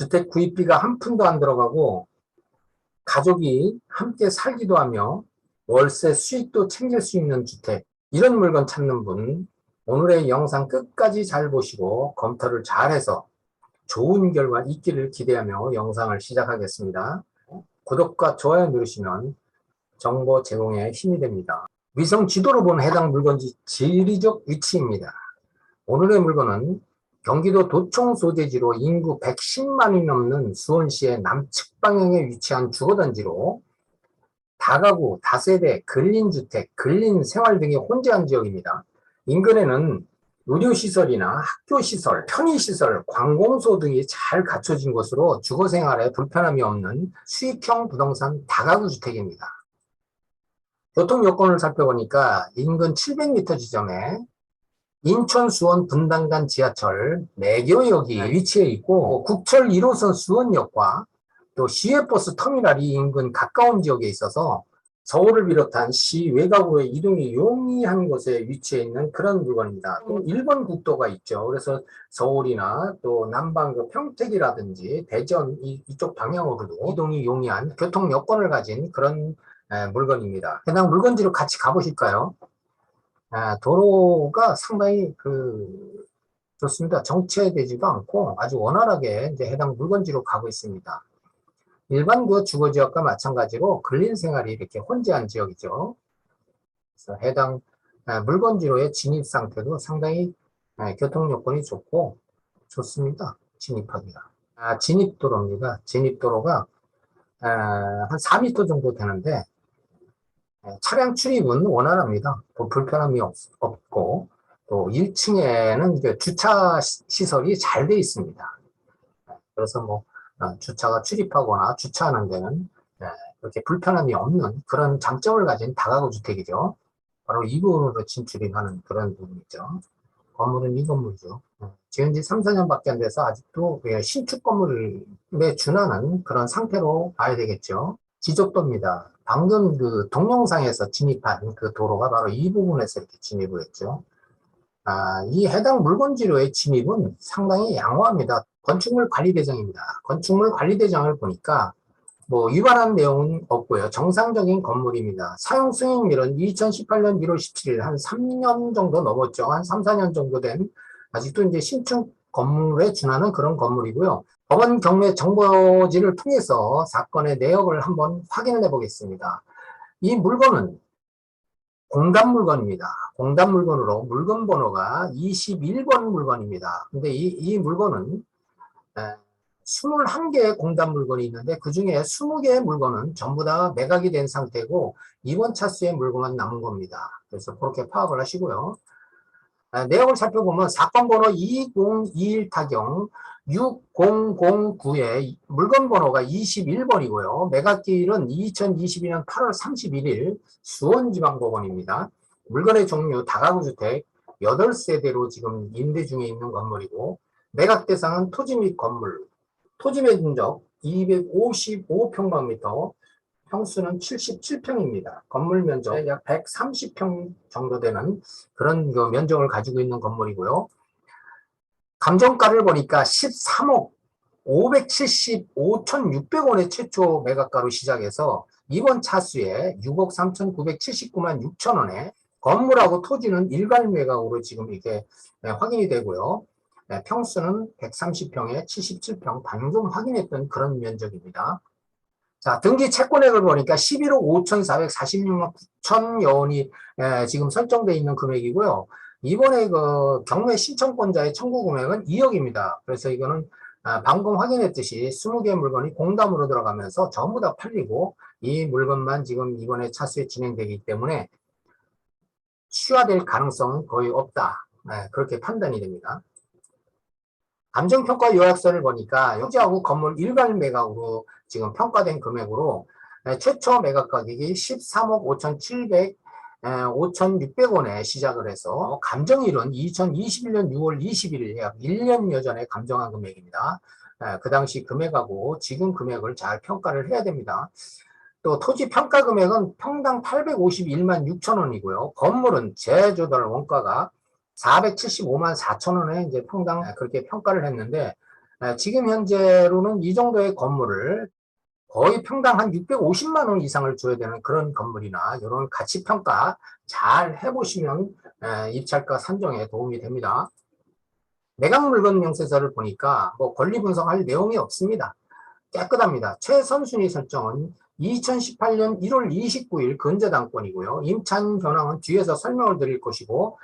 주택 구입비가 한 푼도 안 들어가고 가족이 함께 살기도 하며 월세 수익도 챙길 수 있는 주택 이런 물건 찾는 분 오늘의 영상 끝까지 잘 보시고 검토를 잘해서 좋은 결과 있기를 기대하며 영상을 시작하겠습니다. 구독과 좋아요 누르시면 정보 제공에 힘이 됩니다. 위성 지도로 본 해당 물건지 지리적 위치입니다. 오늘의 물건은 경기도 도청 소재지로 인구 110만이 넘는 수원시의 남측 방향에 위치한 주거단지로 다가구, 다세대, 근린주택, 근린생활 등이 혼재한 지역입니다. 인근에는 의료시설이나 학교시설, 편의시설, 관공소 등이 잘 갖춰진 곳으로 주거생활에 불편함이 없는 수익형 부동산 다가구 주택입니다. 교통 여건을 살펴보니까 인근 700m 지점에 인천 수원 분당간 지하철 매교역이 위치해 있고 국철 1호선 수원역과 또 시외버스 터미널이 인근 가까운 지역에 있어서 서울을 비롯한 시 외곽으로의 이동이 용이한 곳에 위치해 있는 그런 물건입니다. 또 일본 국도가 있죠. 그래서 서울이나 또 남방 그 평택이라든지 대전 이, 이쪽 방향으로도 이동이 용이한 교통 여건을 가진 그런 에, 물건입니다. 해당 물건지로 같이 가보실까요? 아, 도로가 상당히 그 좋습니다. 정체되지도 않고 아주 원활하게 이제 해당 물건지로 가고 있습니다. 일반 그 주거 지역과 마찬가지로 근린 생활이 이렇게 혼재한 지역이죠. 그래서 해당 아, 물건지로의 진입 상태도 상당히 아, 교통 여건이 좋고 좋습니다. 진입하기가. 아, 진입도로입니다. 진입도로가 아, 한 4m 정도 되는데 네, 차량 출입은 원활합니다. 뭐 불편함이 없, 고 또 1층에는 주차 시- 시설이 잘 돼 있습니다. 네, 그래서 뭐 어, 주차가 출입하거나 주차하는 데는 네, 그렇게 불편함이 없는 그런 장점을 가진 다가구 주택이죠. 바로 이 부분으로 진출이 하는 그런 부분이죠. 건물은 이 건물이죠. 네, 지은 지 3, 4년밖에 안 돼서 아직도 그 신축 건물에 준하는 그런 상태로 봐야 되겠죠. 지적도입니다. 방금 그 동영상에서 진입한 그 도로가 바로 이 부분에서 이렇게 진입을 했죠. 아, 이 해당 물건지로의 진입은 상당히 양호합니다. 건축물 관리대장입니다. 건축물 관리대장을 보니까 뭐 위반한 내용은 없고요. 정상적인 건물입니다. 사용 승인일은 2018년 1월 17일 한 3년 정도 넘었죠. 한 3, 4년 정도 된 아직도 이제 신축 건물에 준하는 그런 건물이고요. 법원 경매 정보지를 통해서 사건의 내역을 한번 확인을 해 보겠습니다. 이 물건은 공단 물건입니다. 공단 물건으로 물건 번호가 21번 물건입니다. 근데 이, 이 물건은 에, 21개의 공단 물건이 있는데 그 중에 20개의 물건은 전부 다 매각이 된 상태고 이번 차수의 물건만 남은 겁니다. 그래서 그렇게 파악을 하시고요. 아, 내용을 살펴보면 사건 번호 2021 타경 6009에 물건 번호가 21번이고요. 매각기일은 2022년 8월 31일 수원지방법원입니다. 물건의 종류 다가구 주택 8세대로 지금 임대 중에 있는 건물이고 매각 대상은 토지 및 건물 토지 면적 255평방미터 평수는 77평입니다. 건물 면적 약 130평 정도 되는 그런 그 면적을 가지고 있는 건물이고요. 감정가를 보니까 13억 575,600원의 최초 매각가로 시작해서 이번 차수에 6억 3,979만 6천 원에 건물하고 토지는 일괄 매각으로 지금 이게 네, 확인이 되고요. 네, 평수는 130평에 77평 방금 확인했던 그런 면적입니다. 자, 등기 채권액을 보니까 11억 5,446만 9천여 원이 에, 지금 설정되어 있는 금액이고요. 이번에 그 경매 신청권자의 청구 금액은 2억입니다. 그래서 이거는 아, 방금 확인했듯이 20개 물건이 공담으로 들어가면서 전부 다 팔리고 이 물건만 지금 이번에 차수에 진행되기 때문에 취하될 가능성은 거의 없다. 네, 그렇게 판단이 됩니다. 감정평가 요약서를 보니까 토지하고 건물 일괄 매각으로 지금 평가된 금액으로 에, 최초 매각 가격이 13억 5,700 5,600원에 시작을 해서 감정일은 2021년 6월 21일 약 1년여 전에 감정한 금액입니다. 에, 그 당시 금액하고 지금 금액을 잘 평가를 해야 됩니다. 또 토지 평가 금액은 평당 851만 6천 원이고요. 건물은 재조달 원가가 475만 4천 원에 이제 평당 그렇게 평가를 했는데 에, 지금 현재로는 이 정도의 건물을 거의 평당 한 650만 원 이상을 줘야 되는 그런 건물이나 이런 가치 평가 잘 해보시면 에, 입찰가 산정에 도움이 됩니다. 매각 물건 명세서를 보니까 뭐 권리 분석할 내용이 없습니다. 깨끗합니다. 최선순위 설정은 2018년 1월 29일 근저당권이고요. 임차인 현황은 뒤에서 설명을 드릴 것이고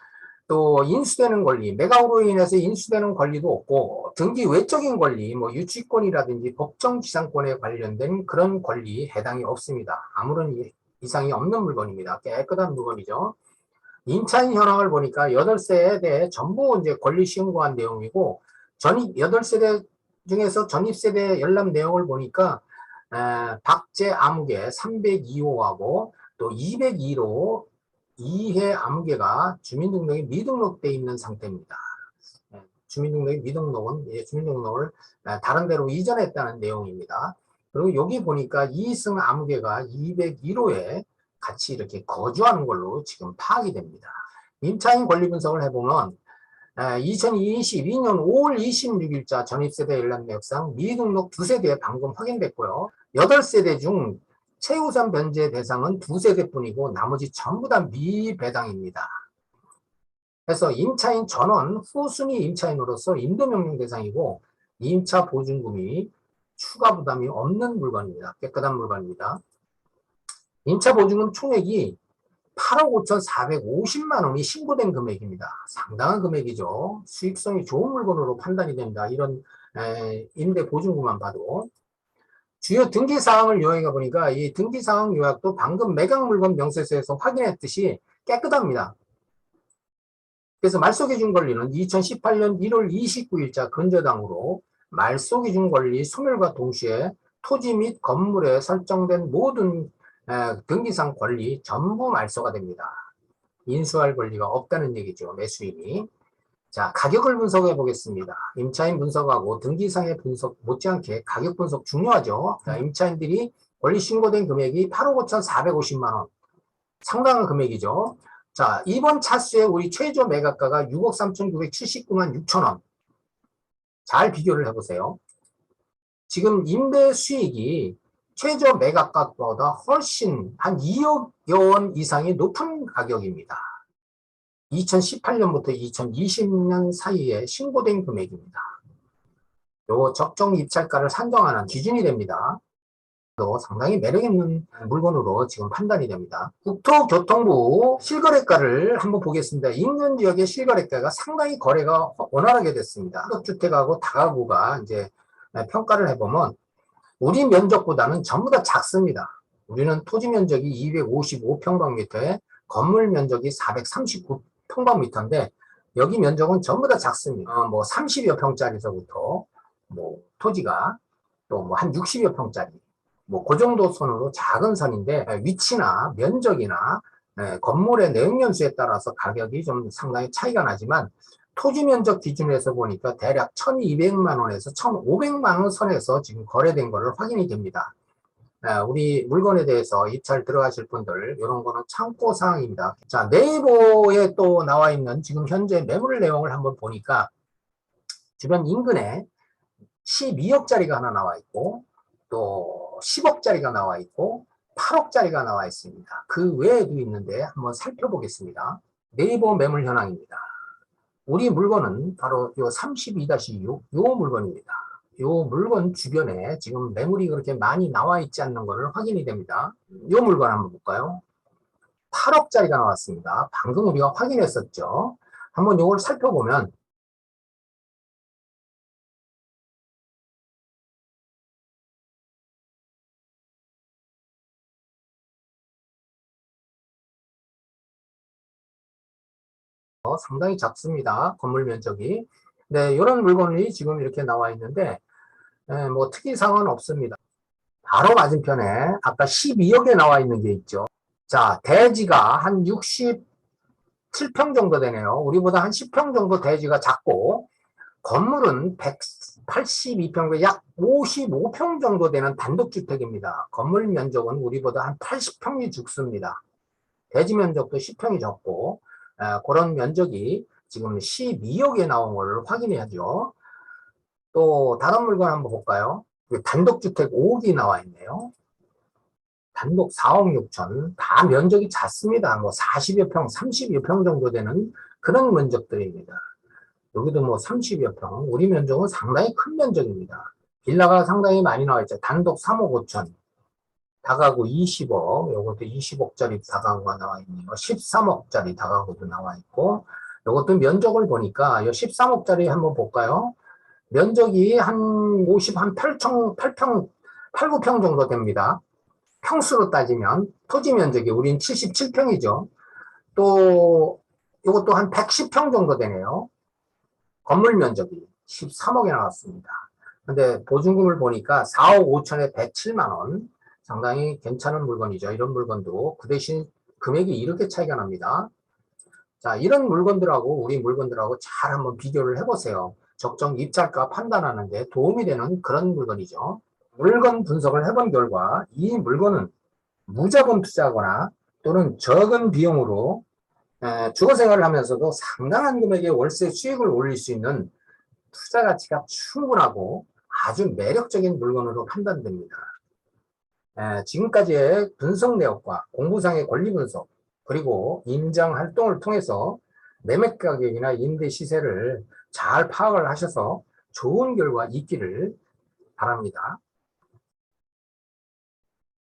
또 인수되는 권리, 매각으로 인해서 인수되는 권리도 없고 등기 외적인 권리, 뭐 유치권이라든지 법정 지상권에 관련된 그런 권리 해당이 없습니다. 아무런 이- 이상이 없는 물건입니다. 깨끗한 물건이죠. 임차인 현황을 보니까 8세에 대해 전부 이제 권리 신고한 내용이고 전입 8세대 중에서 전입세대 열람 내용을 보니까 에, 박제 암흑의 302호하고 또 202호 2회 암흑개가 주민등록에 미등록돼 있는 상태입니다. 예, 주민등록에 미등록은 예, 주민등록을 에, 다른 데로 이전했다는 내용입니다. 그리고 여기 보니까 이승 암흑개가 201호에 같이 이렇게 거주하는 걸로 지금 파악이 됩니다. 임차인 권리 분석을 해보면 2022년 5월 26일자 전입세대 열람 내역상 미등록 두 세대 방금 확인됐고요. 8세대 중 최우선 변제 대상은 두 세대뿐이고 나머지 전부 다 미배당입니다. 그래서 임차인 전원 후순위 임차인으로서 임도명령 대상이고 임차 보증금이 추가 부담이 없는 물건입니다. 깨끗한 물건입니다. 임차 보증금 총액이 8억 5,450만 원이 신고된 금액입니다. 상당한 금액이죠. 수익성이 좋은 물건으로 판단이 됩니다. 이런 에, 임대 보증금만 봐도. 주요 등기 사항을 요약해 보니까 이 등기 사항 요약도 방금 매각 물건 명세서에서 확인했듯이 깨끗합니다. 그래서 말소기준 권리는 2018년 1월 29일자 근저당으로 말소기준 권리 소멸과 동시에 토지 및 건물에 설정된 모든 에, 등기상 권리 전부 말소가 됩니다. 인수할 권리가 없다는 얘기죠. 매수인이. 자, 가격을 분석해 보겠습니다. 임차인 분석하고 등기상의 분석 못지않게 가격 분석 중요하죠. 자, 임차인들이 권리 신고된 금액이 8억 5,450만 원. 상당한 금액이죠. 자, 이번 차수에 우리 최저 매각가가 6억 3,979만 6천 원. 잘 비교를 해보세요. 지금 임대 수익이 최저 매각가보다 훨씬 한 2억여 원 이상이 높은 가격입니다. 2018년부터 2020년 사이에 신고된 금액입니다. 요 적정 입찰가를 산정하는 기준이 됩니다. 또 상당히 매력 있는 물건으로 지금 판단이 됩니다. 국토교통부 실거래가를 한번 보겠습니다. 인근 지역의 실거래가가 상당히 거래가 원활하게 됐습니다. 주택하고 다가구가 이제 평가를 해보면 우리 면적보다는 전부 다 작습니다. 우리는 토지 면적이 255평방미터에 건물 면적이 439 평방미터인데 여기 면적은 전부 다 작습니다. 어, 뭐 30여 평짜리서부터 뭐 토지가 또 뭐 한 60여 평짜리 뭐 그 정도 선으로 작은 선인데 위치나 면적이나 예, 건물의 내용 연수에 따라서 가격이 좀 상당히 차이가 나지만 토지 면적 기준에서 보니까 대략 1200만 원에서 1500만 원 선에서 지금 거래된 것을 확인이 됩니다. 예, 우리 물건에 대해서 입찰 들어가실 분들 이런 거는 참고 사항입니다. 자 네이버에 또 나와 있는 지금 현재 매물 내용을 한번 보니까 주변 인근에 12억짜리가 하나 나와 있고 또 10억짜리가 나와 있고 8억짜리가 나와 있습니다. 그 외에도 있는데 한번 살펴보겠습니다. 네이버 매물 현황입니다. 우리 물건은 바로 요 32-6, 요 물건입니다. 요 물건 주변에 지금 매물이 그렇게 많이 나와 있지 않는 것을 확인이 됩니다. 요 물건 한번 볼까요? 8억짜리가 나왔습니다. 방금 우리가 확인했었죠. 한번 요걸 살펴보면 어, 상당히 작습니다. 건물 면적이. 네, 이런 물건이 지금 이렇게 나와 있는데, 예, 뭐 특이사항은 없습니다. 바로 맞은편에 아까 12억에 나와 있는 게 있죠. 자, 대지가 한 67평 정도 되네요. 우리보다 한 10평 정도 대지가 작고, 건물은 182평, 약 55평 정도 되는 단독주택입니다. 건물 면적은 우리보다 한 80평이 죽습니다. 대지 면적도 10평이 적고, 아, 그런 면적이 지금 12억에 나온 걸 확인해야죠. 또 다른 물건 한번 볼까요? 여기 단독주택 5억이 나와 있네요. 단독 4억 6천. 다 면적이 작습니다. 뭐 40여 평, 30여 평 정도 되는 그런 면적들입니다. 여기도 뭐 30여 평. 우리 면적은 상당히 큰 면적입니다. 빌라가 상당히 많이 나와 있죠. 단독 3억 5천. 다가구 20억. 요것도 20억짜리 다가구가 나와 있네요. 13억짜리 다가구도 나와 있고. 요것도 면적을 보니까 요 13억짜리 한번 볼까요? 면적이 한 50, 한 8평, 8평, 8, 9평 정도 됩니다. 평수로 따지면 토지 면적이 우린 77평이죠. 또 이것도 한 110평 정도 되네요. 건물 면적이 13억에 나왔습니다. 근데 보증금을 보니까 4억 5천에 107만 원. 상당히 괜찮은 물건이죠. 이런 물건도 그 대신 금액이 이렇게 차이가 납니다. 자, 이런 물건들하고 우리 물건들하고 잘 한번 비교를 해보세요. 적정 입찰가 판단하는 데 도움이 되는 그런 물건이죠. 물건 분석을 해본 결과 이 물건은 무자본 투자하거나 또는 적은 비용으로 에, 주거 생활을 하면서도 상당한 금액의 월세 수익을 올릴 수 있는 투자 가치가 충분하고 아주 매력적인 물건으로 판단됩니다. 에, 지금까지의 분석 내역과 공부상의 권리 분석 그리고 임장 활동을 통해서 매매 가격이나 임대 시세를 잘 파악을 하셔서 좋은 결과 있기를 바랍니다.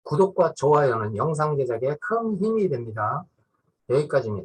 구독과 좋아요는 영상 제작에 큰 힘이 됩니다. 여기까지입니다.